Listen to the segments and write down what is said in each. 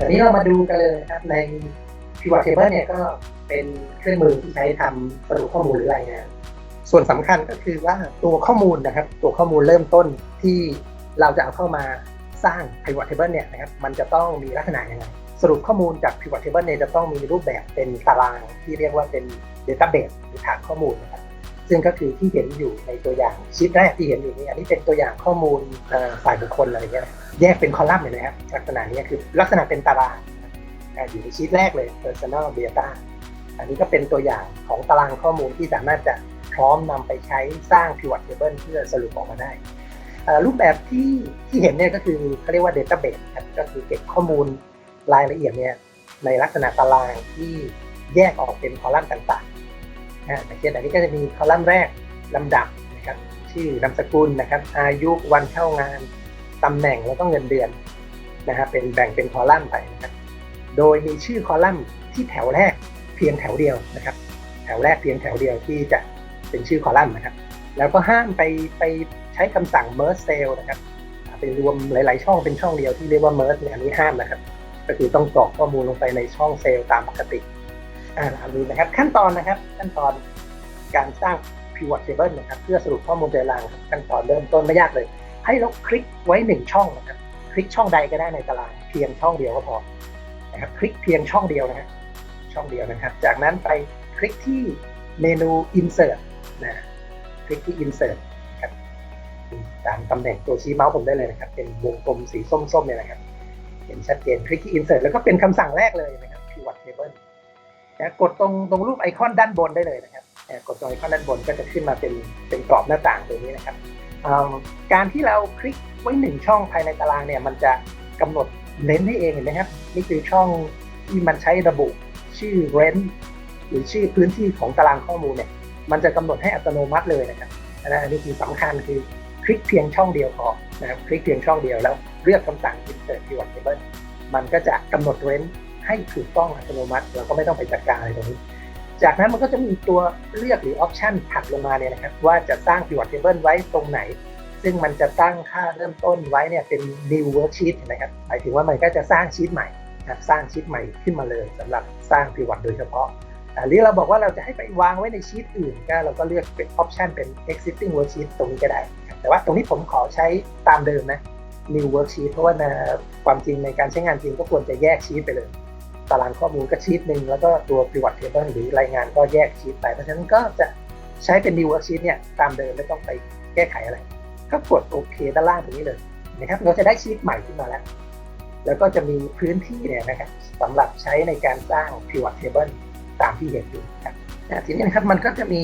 ทีนี้เรามาดูกันเลยนะครับใน Pivot Table เนี่ยก็เป็นเครื่องมือที่ใช้ทำสรุปข้อมูลหรือรายงานส่วนสำคัญก็คือว่าตัวข้อมูลนะครับ ตัวข้อมูลเริ่มต้นที่เราจะเอาเข้ามาสร้าง Pivot Table เนี่ยนะครับมันจะต้องมีลักษณะยังไงสรุปข้อมูลจาก Pivot Table เนี่ยจะต้องมีรูปแบบเป็นตารางที่เรียกว่าเป็น Database หรือฐานข้อมูลนะครับ ซึ่งก็คือที่เห็นอยู่ในตัวอย่างชีตแรกที่เห็นอยู่นี่อันนี้เป็นตัวอย่างข้อมูลฝ่ายบุคคลอะไรเงี้ยแยกเป็นคอลัมน์เลยนะครับลักษณะนี้คือลักษณะเป็นตารางอยู่ในชีตแรกเลย personal data อันนี้ก็เป็นตัวอย่างของตารางข้อมูลที่สามารถจะพร้อมนำไปใช้สร้าง pivot table เพื่อสรุปออกมาได้รูปแบบที่ที่เห็นเนี่ยก็คือเขาเรียกว่า database ครับก็คือเก็บข้อมูลรายละเอียดเนี่ยในลักษณะตารางที่แยกออกเป็นคอลัมน์ต่างๆ แต่เช่นอันนี้ก็จะมีคอลัมน์แรกลำดับนะครับชื่อนามสกุลนะครับอายุวันเข้างานตำแหน่งแล้วก็เงินเดือนนะครับเป็นแบ่งเป็นคอลัมน์ไปนะครับโดยมีชื่อคอลัมน์ที่แถวแรกเพียงแถวเดียวนะครับ แถวแรกเพียงแถวเดียวที่จะเป็นชื่อคอลัมน์นะครับ แล้วก็ห้ามไปไปใช้คำสั่ง merge cell นะครับไปรวมหลาย ๆ ช่องเป็นช่องเดียวที่เรียกว่า merge เนี่ยอันนี้ห้ามนะครับ ก็คือต้องกรอกข้อมูลลงไปในช่องเซลล์ตามปกติอ่าอันนี้นะครับ ขั้นตอนนะครับขั้นตอน การสร้าง pivot table นะครับเพื่อสรุปข้อมูลตารางครับขั้นตอนเริ่มต้นไม่ยากเลย ให้เราคลิกไว้หนึ่งช่องนะครับคลิกช่องใดก็ได้ในตารางเพียงช่องเดียวก็พอนะครับคลิกเพียงช่องเดียวนะฮะช่องเดียวนะครับ จากนั้นไปคลิกที่เมนู insert นะคลิกที่ insert นะครับตามตำแหน่งตัวชี้เมาส์ผมได้เลยนะครับ เป็นวงกลมสีส้มๆเนี่ยนะครับเห็นชัดเจนคลิกที่ insert แล้วก็เป็นคำสั่งแรกเลยนะครับ pivot table นะกดตรงตรงรูปไอคอนด้านบนได้เลยนะครับ กดตรงไอคอด้านบนก็จะขึ้นมาเป็นเป็นกรอบหน้าต่างตรงนี้นะครับการที่เราคลิกไว้หนึ่งช่องภายในตารางเนี่ยมันจะกำหนดเลนส์ให้เองเห็นไหมครับนี่คือช่องที่มันใช้ระบุชื่อเรนหรือชื่อพื้นที่ของตารางข้อมูลเนี่ยมันจะกำหนดให้อัตโนมัติเลยนะครับอันนี้คือสำคัญคือคลิกเพียงช่องเดียวพอนะครับคลิกเพียงช่องเดียวแล้วเลือกคำสั่ง insert pivot table มันก็จะกำหนดเรนให้ถูกต้องอัตโนมัติเราก็ไม่ต้องไปจัดการอะไรตรงนี้ จากนั้นมันก็จะมีตัวเลือกหรือออปชันถัดลงมาเนี่ยนะครับ ว่าจะสร้าง pivot table ไว้ตรงไหน ซึ่งมันจะตั้งค่าเริ่มต้นไว้เนี่ยเป็น new worksheet นะครับหมายถึงว่ามันก็จะสร้างชีตใหม่ครับสร้างชีตใหม่ขึ้นมาเลยสำหรับสร้าง pivot โดยเฉพาะหรือเราบอกว่าเราจะให้ไปวางไว้ในชีตอื่นก็เราก็เลือกเป็นออปชันเป็น existing worksheet ตรงนี้ก็ได้ แต่ว่าตรงนี้ผมขอใช้ตามเดิมนะ new worksheet เพราะว่าในความจริงในการใช้งานจริงก็ควรจะแยกชีตไปเลย ตารางข้อมูลก็ชีตหนึ่งแล้วก็ตัว pivot table หรือรายงานก็แยกชีตไป เพราะฉะนั้นก็จะใช้เป็น new worksheet เนี่ยตามเดิมไม่ต้องไปแก้ไขอะไร ก็กดโอเคด้านล่างตรงนี้เลยนะครับเราจะได้ชีตใหม่ขึ้นมาแล้วแล้วก็จะมีพื้นที่เนี่ยนะครับสำหรับใช้ในการสร้าง pivot table ตามที่เห็นอยู่นะครับอ่ทีนี้นะครับมันก็จะมี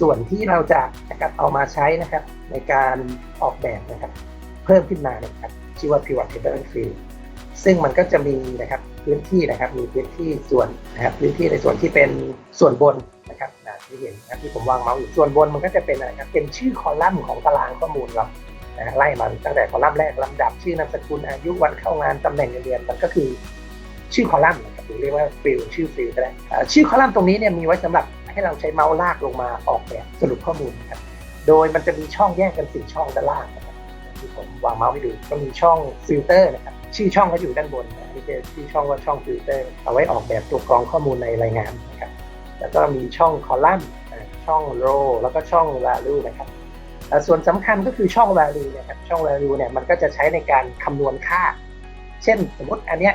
ส่วนที่เราจะนะครับเอามาใช้นะครับ ในการออกแบบนะครับ เพิ่มขึ้นมานะครับชื่อว่า pivot table field ซึ่งมันก็จะมีนะครับ พื้นที่นะครับ มีพื้นที่ส่วนนะครับพื้นที่ในส่วนที่เป็นส่วนบนนะครับนะที่เห็นนะครับที่ผมวางเมาส์อยู่ส่วนบนมันก็จะเป็นอะไรครับเป็นชื่อคอลัมน์ของตารางข้อมูลเรานะไล่มาตั้งแต่คอลัมน์แรกลำดับชื่อนามสกุลอายุวันเข้างานตำแหน่งเงินเดือนมันก็คือชื่อคอลัมน์นะครับหรือเรียกว่าฟิลชื่อฟิลก็ได้ชื่อคอลัมน์ตรงนี้เนี่ยมีไว้สำหรับให้เราใช้เมาส์ลากลงมาออกแบบสรุปข้อมูลครับโดยมันจะมีช่องแยกกันสี่ช่องด้านล่างนะครับที่ผมวางเมาส์ให้ดูก็มีช่องฟิลเตอร์นะครับ ชื่อช่องก็อยู่ด้านบนนะนี่เป็นชื่อช่องว่าช่องฟิลเตอร์เอาไว้ออกแบบตัวกรองข้อมูลในรายงานนะครับแล้วก็มีช่องคอลัมน์ช่องโรแล้วก็ช่อง value นะครับส่วนสำคัญก็คือช่อง value นะครับช่อง value เนี่ยมันก็จะใช้ในการคำนวณค่า เช่นสมมติอันเนี้ย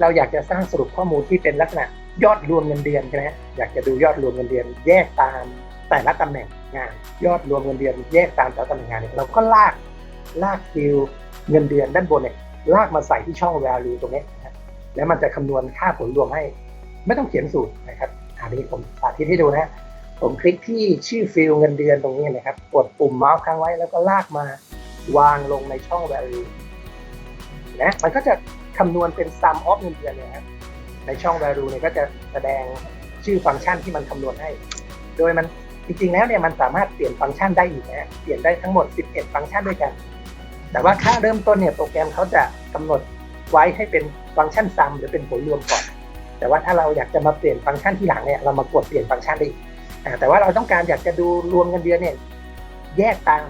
เราอยากจะสร้างสรุปข้อมูลที่เป็นลักษณะยอดรวมเงินเดือนใช่ไหมอยากจะดูยอดรวมเงินเดือนแยกตามแต่ละตำแหน่งงาน ยอดรวมเงินเดือนแยกตามแต่ละตำแหน่งงานเนี่ยเราก็ลากลากฟิลเงินเดือนด้านบนเนี่ย ลากมาใส่ที่ช่อง value ตรงนี้นะครับแล้วมันจะคำนวณค่าผลรวมให้ ไม่ต้องเขียนสูตรนะครับอันนี้ผมสาธิตให้ดูนะผมคลิกที่ชื่อฟิลเงินเดือนตรงนี้นะครับ กดปุ่มเมาส์ค้างไว้แล้วก็ลากมาวางลงในช่อง value นะมันก็จะคำนวณเป็น sum of เงินเดือนเลยครับในช่อง value เนี่ยก็จะแสดงชื่อฟังก์ชันที่มันคำนวณให้ โดยมันจริงๆแล้วเนี่ยมันสามารถเปลี่ยนฟังก์ชันได้อีกนะฮะเปลี่ยนได้ทั้งหมด 11 ฟังก์ชันด้วยกัน แต่ว่าค่าเริ่มต้นเนี่ยโปรแกรมเขาจะกำหนดไว้ให้เป็นฟังก์ชันซัมหรือเป็นผลรวมก่อน แต่ว่าถ้าเราอยากจะมาเปลี่ยนฟังก์ชันที่หลังเนี่ยเรามากดเปลี่ยนฟังก์ชันได้อีกแต่ว่าเราต้องการอยากจะดูรวมเงินเดือนเนี่ยแยกตาม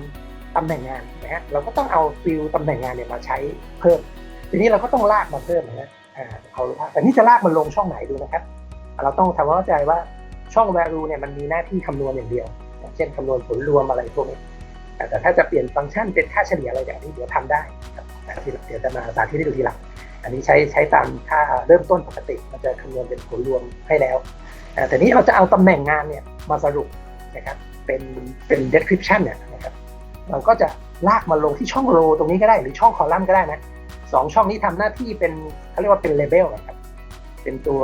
ตำแหน่งงานนะฮะเราก็ต้องเอาฟิลตำแหน่งงานเนี่ยมาใช้เพิ่ม ทีนี้เราก็ต้องลากมาเพิ่มนะอ่าเอาลากแต่นี่จะลากมันลงช่องไหนดูนะครับ เราต้องทำความเข้าใจว่าช่อง value เนี่ยมันมีหน้าที่คำนวณอย่างเดียว เช่นคำนวณผลรวมอะไรพวกนี้ แต่แต่ถ้าจะเปลี่ยนฟังก์ชันเป็นค่าเฉลี่ยอะไรอย่างนี้เดี๋ยวทำได้ครับที่เดี๋ยวจะมาสาธิตให้ดูทีหลังอันนี้ใช้ใช้ตามค่าเริ่มต้นปกติมันจะคำนวณเป็นผลรวมให้แล้ว แต่นี้เราจะเอาตำแหน่งงานเนี่ยมาสรุปนะครับเป็นเป็น description เนี่ยนะครับเราก็จะลากมาลงที่ช่องโรตรงนี้ก็ได้หรือช่องคอลัมน์ก็ได้นะสองช่องนี้ทำหน้าที่เป็นเขาเรียกว่าเป็น label นะครับเป็นตัว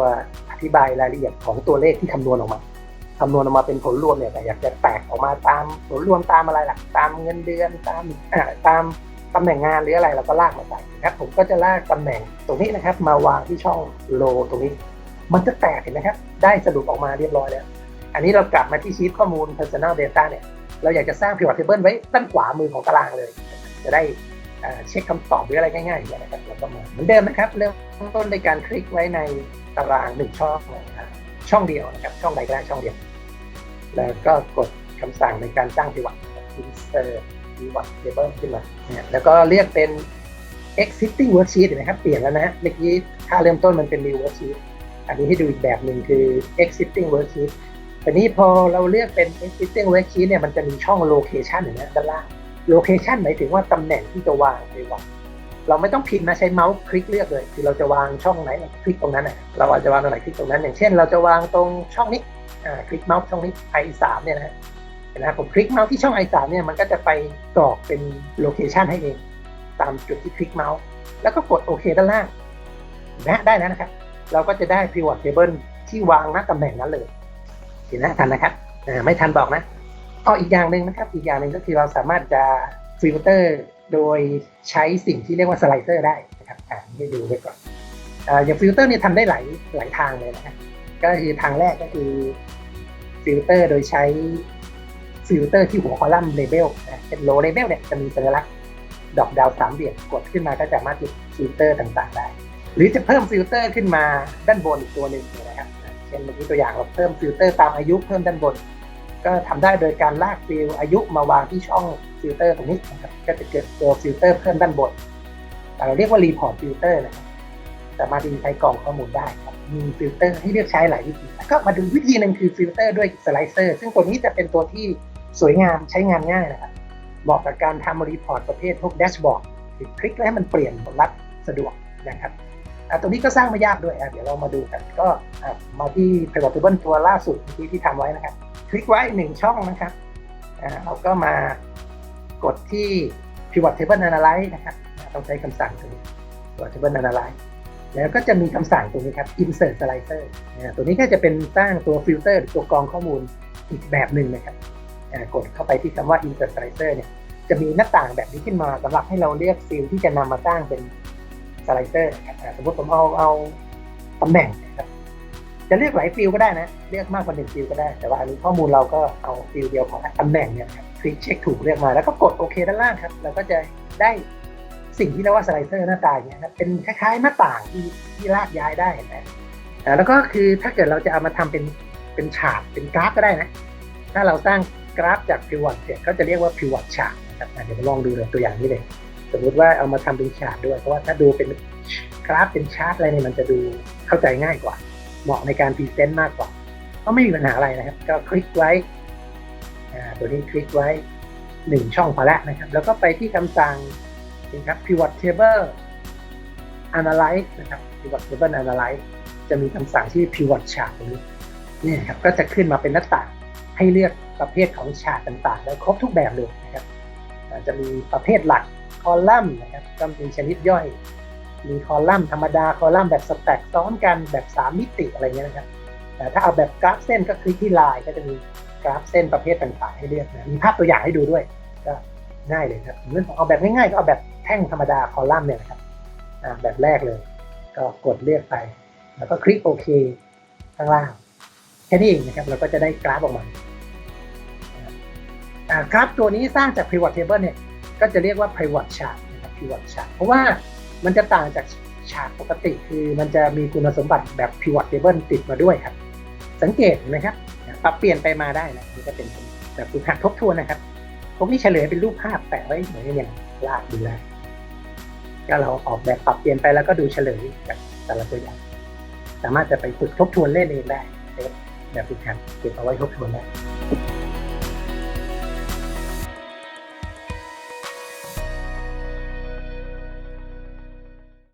อธิบายรายละเอียดของตัวเลขที่คำนวณออกมา คำนวณออกมาเป็นผลรวมเนี่ยแต่อยากจะแตกออกมาตามผลรวมตามอะไรหล่ะตามเงินเดือนตามตามตำแหน่งงานหรืออะไรเราก็ลากมาใส่นะครับ ผมก็จะลากตำแหน่งตรงนี้นะครับ มาวางที่ช่องโลตรงนี้ มันจะแตกเห็นไหมครับ ได้สรุปออกมาเรียบร้อยแล้ว อันนี้เรากลับมาที่ชีตข้อมูล personal data เนี่ยเราอยากจะสร้าง pivot table ไว้ด้านขวามือของตารางเลย จะได้เช็คคำตอบหรืออะไรง่ายๆอย่างเงี้นะครับเราก็มาเหมือนเดิมนะครับ เริ่มต้นในการคลิกไว้ในตารางหนึ่งช่องนะครับช่องเดียวนะครับช่องใดก็ได้ช่องเดียว แล้วก็กดคำสั่งในการสร้าง pivot insert pivot table ขึ้นมาเนี่ยแล้วก็เรียกเป็น existing worksheet เห็นไหมครับ เปลี่ยนแล้วนะ เมื่อกี้ค่าเริ่มต้นมันเป็น new worksheet อันนี้ให้ดูอีกแบบหนึ่งคือ existing worksheet แต่นี้พอเราเลือกเป็น existing worksheet เนี่ย มันจะมีช่อง location อยู่นะด้านล่าง location หมายถึงว่าตำแหน่งที่จะวางไปวางเราไม่ต้องพิมพ์นะใช้เมาส์คลิกเลือกเลย คือเราจะวางช่องไหนคลิกตรงนั้นนะเราอาจจะวางตรงไหนคลิกตรงนั้น อย่างเช่น เราจะวางตรงช่องนี้ คลิกเมาส์ช่องนี้ i3 เนี่ยนะฮะเห็นไหมครับผมคลิกเมาส์ที่ช่อง i3 เนี่ยมันก็จะไปกรอกเป็น location ให้เอง ตามจุดที่คลิกเมาส์แล้วก็กดโอเคด้านล่างนะได้แล้วนะครับ เราก็จะได้ pivot table ที่วางณตำแหน่งนั้นเลยเห็นนะทันนะครับไม่ทันบอกนะอ๋ออีกอย่างหนึ่งนะครับ อีกอย่างหนึ่งก็คือเราสามารถจะฟิลเตอร์โดยใช้สิ่งที่เรียกว่าสไลเซอร์ได้นะครับอ่านให้ดูไว้ก่อนออย่างฟิลเตอร์เนี่ยทำได้หลายหลายทางเลยนะครับ ก็คือทางแรกก็คือฟิลเตอร์โดยใช้ฟิลเตอร์ที่หัวคอลัมน์เลเบลเป็นโลเลเบลเนี่ยจะมีสัญลักษณ์ดอกดาวสามเหลี่ยมกดขึ้นมาก็จะสามารถติดฟิลเตอร์ต่างๆได้ หรือจะเพิ่มฟิลเตอร์ขึ้นมาด้านบนอีกตัวหนึ่งนะครับเช่นเมื่อกี้ตัวอย่างเราเพิ่มฟิลเตอร์ตามอายุเพิ่มด้านบน ก็ทำได้โดยการลากฟิลอายุมาวางที่ช่องฟิลเตอร์ตรงนี้นะครับก็จะเกิดตัวฟิลเตอร์เพิ่มด้านบน เราเรียกว่ารีพอร์ตฟิลเตอร์นะครับ สามารถที่ใช้กรองข้อมูลได้ครับมีฟิลเตอร์ให้เลือกใช้หลายวิธีแล้วก็มาดูวิธีหนึ่งคือฟิลเตอร์ด้วยสไลเซอร์ซึ่งตัวนี้จะเป็นตัวที่สวยงามใช้งานง่ายนะครับเหมาะกับการทำรีพอร์ตประเภทพวกแดชบอร์ดคลิกแล้วให้มันเปลี่ยนรัดสะดวกนะครับอ่ตัวนี้ก็สร้างไม่ยากด้วยอะเดี๋ยวเรามาดูกันก็มาที่ pivot a b l e ตัวล่าสุดที่ที่ทำไว้นะครับ คลิกไว้หนึ่งช่องนะครับเราก็มากดที่ pivot table analyze นะครับ ต้องใช้คำสั่งตัวนี้ pivot table analyze แล้วก็จะมีคำสั่งตรงนี้ครับ insert slicer ตัวนี้ก็จะเป็นสร้างตัวฟิลเตอร์ตัวกรองข้อมูลอีกแบบหนึ่งนะครับกดเข้าไปที่คำว่า insert slicer เนี่ยจะมีหน้าต่างแบบนี้ขึ้นมาสำหรับให้เราเลือกฟิลที่จะนำมาสร้างเป็นสไลเซอร์สมมติผมเอาเอาตำแหน่งนะครับจะเลือกหลายฟิลก็ได้นะ เลือกมากกว่าหนึ่งฟิลก็ได้ แต่ว่าอันนี้ข้อมูลเราก็เอาฟิลเดียวของตำแหน่งเนี่ยครับคลิกเช็คถูกเลือกมาแล้วก็กดโอเคด้านล่างครับ เราก็จะได้ สิ่งที่เรียกว่าสไลเซอร์หน้าตาอย่างเงี้ยนะเป็นคล้ายๆหน้าต่างที่ที่ลากย้ายได้เห็นไหมแล้วก็คือถ้าเกิดเราจะเอามาทำเป็นเป็นฉากเป็นกราฟก็ได้นะ ถ้าเราสร้างกราฟจากพิวอตเนี่ยก็จะเรียกว่าพิวอตฉากนะครับเดี๋ยวมาลองดูเลยตัวอย่างนี้เลย สมมติว่าเอามาทำเป็นฉากด้วย เพราะว่าถ้าดูเป็นกราฟเป็นชาร์ตอะไรเนี่ยมันจะดูเข้าใจง่ายกว่า เหมาะในการพรีเซนต์มากกว่า ก็ไม่มีปัญหาอะไรนะครับ ก็คลิกไว้ตัวนี้คลิกไว้หนึ่งช่องพอแล้วนะครับ แล้วก็ไปที่คำสั่ง นี่ครับ pivot table analyze นะครับ pivot table analyze จะมีคำสั่งที่ pivot chart ตรงนี้นี่ครับก็จะขึ้นมาเป็นหน้าต่างให้เลือกประเภทของฉากต่างๆ ได้ครบทุกแบบเลยนะครับจะมีประเภทหลักคอลัมน์นะครับก็มีชนิดย่อย มีคอลัมน์ธรรมดาคอลัมน์แบบสแต็กซ้อนกันแบบ 3 มิติอะไรเงี้ยนะครับแต่ถ้าเอาแบบกราฟเส้นก็คลิกที่ลายก็จะมีกราฟเส้นประเภทต่างๆ ให้เลือกนะมีภาพตัวอย่างให้ดูด้วย ง่ายเลยครับเรื่องของเอาแบบง่ายๆก็เอาแบบแท่งธรรมดาคอลัมน์เนี่ยนะครับแบบแรกเลย ก็กดเลือกไป แล้วก็คลิกโอเคข้างล่างแค่นี้เองนะครับเราก็จะได้กราฟออกมากราฟตัวนี้สร้างจาก pivot table เนี่ยก็จะเรียกว่า pivot chart นะครับ pivot chart เพราะว่ามันจะต่างจากฉากปกติคือมันจะมีคุณสมบัติแบบ pivot table ติดมาด้วยครับ สังเกตนไหมครับ ปรับเปลี่ยนไปมาได้นะนี่ก็เป็นแบบฝึกหัดทบทวนนะครับ ผมนี่เฉลยเป็นรูปภาพแปะไว้เหมือนอย่างลากดูได้ก็เราออกแบบปรับเปลี่ยนไปแล้วก็ดูเฉลยจากแต่ละตัวอย่าง สามารถจะไปฝึกทบทวนเล่นเองได้นะครับแบบฝึกหัดเก็บเอาไว้ทบทวนได้